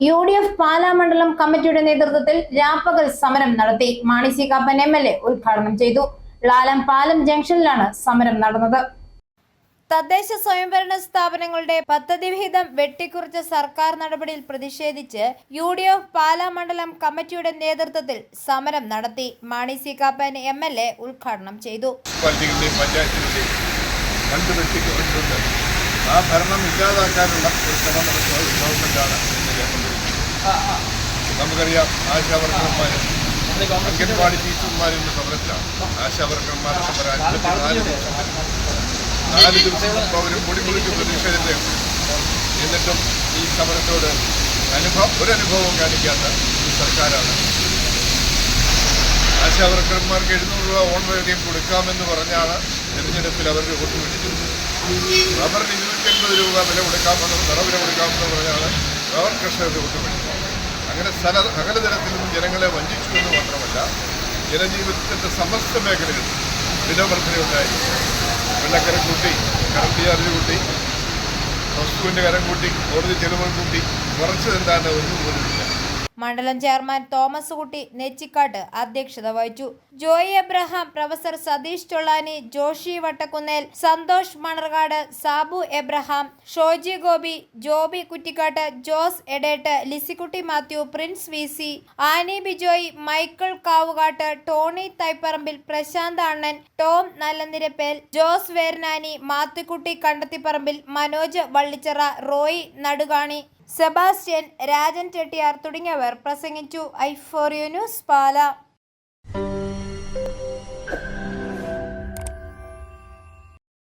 U D F Pala മണ്ഡലം കമ്മിറ്റിയുടെ നേതൃത്വത്തിൽ രാപ്പകൽ സമരം നടത്തി. Mani C Kappan M L A ഉദ്ഘാടനം ചെയ്തു. ലാലം പാലം ജംഗ്ഷനിലാണ് സമരം നടന്നത്. തദ്ദേശ സ്വയംഭരണ സ്ഥാപനങ്ങളുടെ പദ്ധതി വിഹിതം വെട്ടിക്കുറച്ച സർക്കാർ നടപടിയിൽ പ്രതിഷേധിച്ച് യു ഡി എഫ് പാലാ മണ്ഡലം കമ്മിറ്റിയുടെ നേതൃത്വത്തിൽ സമരം നടത്തി. Mani C Kappan M L A ഉദ്ഘാടനം ചെയ്തു. ആ ഭരണം ഇല്ലാതാക്കാനുള്ള ഒരു ശ്രമം നടത്തുന്ന കേരളത്തിൽ നമുക്കറിയാം ആശാവർക്കർമാർ അംഗൻവാടി ടീച്ചർമാരുടെ സമരത്തിലാണ്. ആശാവർക്കർമാരുടെ സമരം ദിവസം വരെ. നാല് ദിവസം അവർ പൊടിപൊളിച്ച് പ്രതിഷേധത്തെ എന്നിട്ടും ഈ സമരത്തോട് അനുഭവം ഒരനുഭവവും കാണിക്കാത്ത ഈ സർക്കാരാണ്. ആശാവർക്കർമാർക്ക് എഴുന്നൂറ് രൂപ ഓണറേറിയം കൊടുക്കാമെന്ന് പറഞ്ഞാണ് തെരഞ്ഞെടുപ്പിൽ അവർക്ക് വോട്ട് പിടിച്ചിരുന്നത് റബ്ബറിന് ഇരുന്നൂറ്റി അൻപത് രൂപ വില കൊടുക്കാമെന്ന് നിറവില കൊടുക്കാമെന്ന് പറഞ്ഞാണ് റബ്ബർ കർഷകർക്ക് വോട്ട് പിടിച്ചത് അങ്ങനെ സ്ഥല സകല തരത്തിൽ നിന്നും ജനങ്ങളെ വഞ്ചിച്ചു എന്ന് മാത്രമല്ല ജനജീവിതത്തിന്റെ സമസ്ത മേഖലകളിൽ വിലവർദ്ധനയുണ്ടായി വെള്ളക്കരം കൂട്ടി കറണ്ട് ചാർജ് കൂട്ടി വസ്തുവിന്റെ കരം കൂട്ടി കോടതി ചെലവുകൾ കൂട്ടി കുറച്ചതെന്താണ് ഒന്നും പോലുമില്ല മണ്ഡലം ചെയർമാൻ തോമസ് കുട്ടി നെച്ചിക്കാട്ട് അധ്യക്ഷത വഹിച്ചു. Joy Abraham professor Satheesh Chollani Joshy Vattakkunnel Santhosh Manarcad Sabu Abraham Shoji Gopi Joby Kuttikkattu Jose Edattu Lissykutty Mathew Prince V C Annie Bijoy Michael Kavukattu Tony Thaiparambil Prasanth Annan Tom Nallanirappel Jose Vernani Mathukutty Kandathiparambil Manoj Vallichira Roy Nadukani Sebastian Rajan Chettiyar തുടങ്ങിയവർ പ്രസംഗിച്ചു. I four U news Pala.